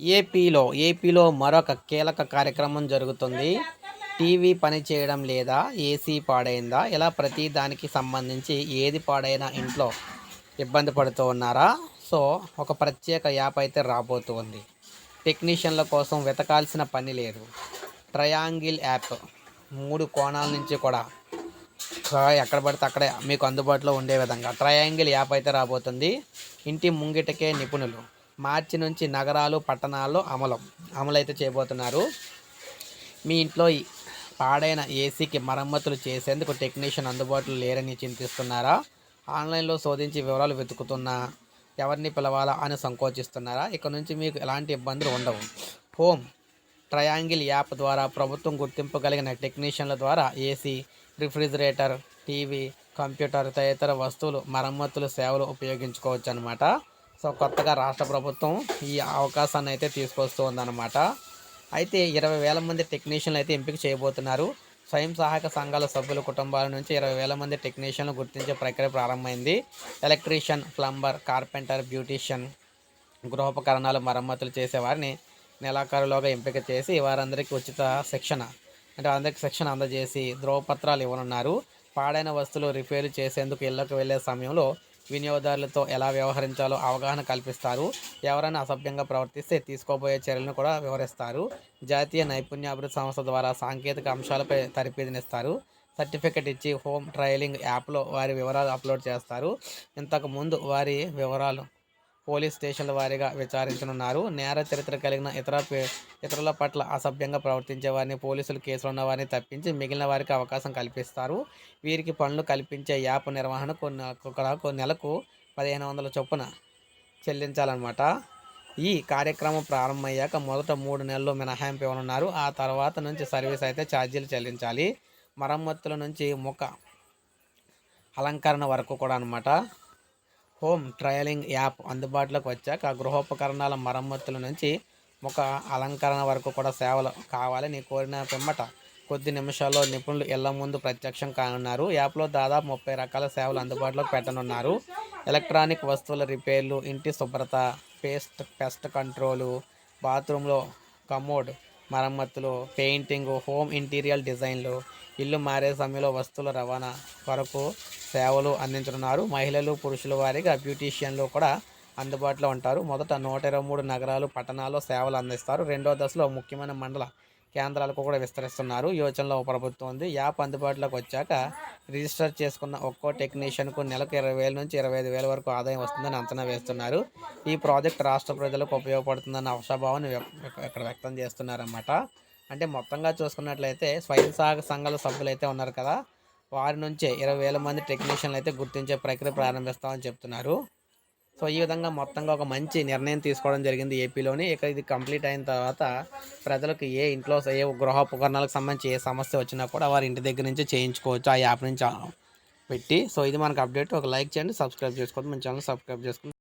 ఏపీలో ఏపీలో మరొక కీలక కార్యక్రమం జరుగుతుంది. టీవీ పని చేయడం లేదా ఏసీ పాడైందా? ఇలా ప్రతి దానికి సంబంధించి ఏది పాడైనా ఇంట్లో ఇబ్బంది పడుతూ ఉన్నారా? సో ఒక ప్రత్యేక యాప్ అయితే రాబోతుంది. టెక్నీషియన్ల కోసం వెతకాల్సిన పని లేదు. Triangle app. మూడు కోణాల నుంచి కూడా. ఎక్కడ పడితే అక్కడే. మీకు అందుబాటులో ఉండే విధంగా. ట్రయాంగిల్ యాప్ అయితే రాబోతుంది. ఇంటి ముంగిటకే నిపుణులు. మార్చి నుంచి నగరాలు పట్టణాల్లో అమలు అమలైతే చేయబోతున్నారు. మీ ఇంట్లో పాడైన ఏసీకి మరమ్మతులు చేసేందుకు టెక్నీషియన్ అందుబాటులో లేరని చింతిస్తున్నారా? ఆన్లైన్లో శోధించి వివరాలు వెతుకుతున్నా ఎవరిని పిలవాలా అని సంకోచిస్తున్నారా? ఇక నుంచి మీకు ఎలాంటి ఇబ్బందులు ఉండవు. హోమ్ ట్రయాంగిల్ యాప్ ద్వారా ప్రభుత్వం గుర్తింపు కలిగిన టెక్నీషియన్ల ద్వారా ఏసీ రిఫ్రిజిరేటర్ టీవీ కంప్యూటర్ తదితర వస్తువులు మరమ్మతులు సేవలు ఉపయోగించుకోవచ్చు అనమాట సో కొత్తగా రాష్ట్ర ప్రభుత్వం ఈ అవకాశాన్ని అయితే తీసుకొస్తుందన్నమాట అయితే ఇరవై వేల మంది టెక్నీషియన్లు అయితే ఎంపిక చేయబోతున్నారు. స్వయం సహాయక సంఘాల సభ్యుల కుటుంబాల నుంచి ఇరవై వేల మంది టెక్నీషియన్లు గుర్తించే ప్రక్రియ ప్రారంభమైంది. ఎలక్ట్రీషియన్ ప్లంబర్ కార్పెంటర్ బ్యూటీషియన్ గృహోపకరణాలు మరమ్మతులు చేసేవారిని నెలాఖరులోగా ఎంపిక చేసి వారందరికీ ఉచిత శిక్షణ అంటే అందరికీ శిక్షణ అందజేసి ధ్రువపత్రాలు ఇవ్వనున్నారు. పాడైన వస్తువులు రిపేర్ చేసేందుకు ఇళ్ళకు వెళ్ళే సమయంలో వినియోగదారులతో ఎలా వ్యవహరించాలో అవగాహన కల్పిస్తారు. ఎవరైనా అసభ్యంగా ప్రవర్తిస్తే తీసుకోబోయే చర్యలను కూడా వివరిస్తారు. జాతీయ నైపుణ్యాభివృద్ధి సంస్థ ద్వారా సాంకేతిక అంశాలపై తరబేదినిస్తారు సర్టిఫికెట్ ఇచ్చి హోమ్ ట్రయలింగ్ యాప్లో వారి వివరాలు అప్లోడ్ చేస్తారు. ఇంతకు ముందు వారి వివరాలు పోలీస్ స్టేషన్ల వారీగా విచారించనున్నారు. నేర చరిత్ర కలిగిన ఇతర పే- ఇతరుల పట్ల అసభ్యంగా ప్రవర్తించే వారిని పోలీసులు కేసులు ఉన్న వారిని తప్పించి మిగిలిన వారికి అవకాశం కల్పిస్తారు. వీరికి పనులు కల్పించే యాప్ నిర్వహణ కొన్ని నెలకు పదిహేను వందల చొప్పున చెల్లించాలన్నమాట. ఈ కార్యక్రమం ప్రారంభమయ్యాక మొదట మూడు నెలలు మినహాయింపు ఇవ్వనున్నారు. ఆ తర్వాత నుంచి సర్వీస్ అయితే ఛార్జీలు చెల్లించాలి. మరమ్మతుల నుంచి ముఖ అలంకరణ వరకు కూడా అనమాట హోమ్ ట్రయలింగ్ యాప్ అందుబాటులోకి వచ్చాక గృహోపకరణాల మరమ్మతుల నుంచి ముఖ అలంకరణ వరకు కూడా సేవలు కావాలని కోరిన పిమ్మట కొద్ది నిమిషాల్లో నిపుణులు ఇళ్ళ ముందు ప్రత్యక్షం కానున్నారు. యాప్లో దాదాపు ముప్పై రకాల సేవలు అందుబాటులోకి పెట్టనున్నారు. ఎలక్ట్రానిక్ వస్తువుల రిపేర్లు ఇంటి శుభ్రత పేస్ట్ పెస్ట్ కంట్రోలు బాత్రూంలో కమోడ్ మరమ్మతులు పెయింటింగ్ హోమ్ ఇంటీరియర్ డిజైన్లు ఇల్లు మారే సమయంలో వస్తువుల రవాణా కొరకు సేవలు అందించనున్నారు. మహిళలు పురుషుల వారిగా బ్యూటీషియన్లు కూడా అందుబాటులో ఉంటారు. మొదట నూట ఇరవై మూడు నగరాలు పట్టణాల్లో సేవలు అందిస్తారు. రెండో దశలో ముఖ్యమైన మండల కేంద్రాలకు కూడా విస్తరిస్తున్నారు. యోచనలో ప్రభుత్వం ఉంది యాప్ అందుబాటులోకి వచ్చాక రిజిస్టర్ చేసుకున్న ఒక్కో టెక్నీషియన్కు నెలకు ఇరవై వేల నుంచి ఇరవై ఐదు వేల వరకు ఆదాయం వస్తుందని అంచనా వేస్తున్నారు. ఈ ప్రాజెక్ట్ రాష్ట్ర ప్రజలకు ఉపయోగపడుతుందన్న ఆశాభావాన్ని వ్యక్- ఇక్కడ వ్యక్తం చేస్తున్నారన్నమాట. అంటే మొత్తంగా చూసుకున్నట్లయితే స్వయం సహాయక సంఘాల సభ్యులు అయితే ఉన్నారు కదా. వారి నుంచే ఇరవై వేల మంది టెక్నీషియన్లు అయితే గుర్తించే ప్రక్రియ ప్రారంభిస్తామని చెప్తున్నారు. సో ఈ విధంగా మొత్తంగా ఒక మంచి నిర్ణయం తీసుకోవడం జరిగింది ఏపీలోని. ఇక ఇది కంప్లీట్ అయిన తర్వాత ప్రజలకు ఏ ఇంట్లో ఏ గృహోపకరణాలకు సంబంధించి ఏ సమస్య వచ్చినా కూడా వారి ఇంటి దగ్గర నుంచి చేయించుకోవచ్చు ఆ యాప్ నుంచి పెట్టి. సో ఇది మనకు అప్డేట్ ఒక లైక్ చేయండి సబ్స్క్రైబ్ చేసుకోండి మన ఛానల్ సబ్స్క్రైబ్ చేసుకోండి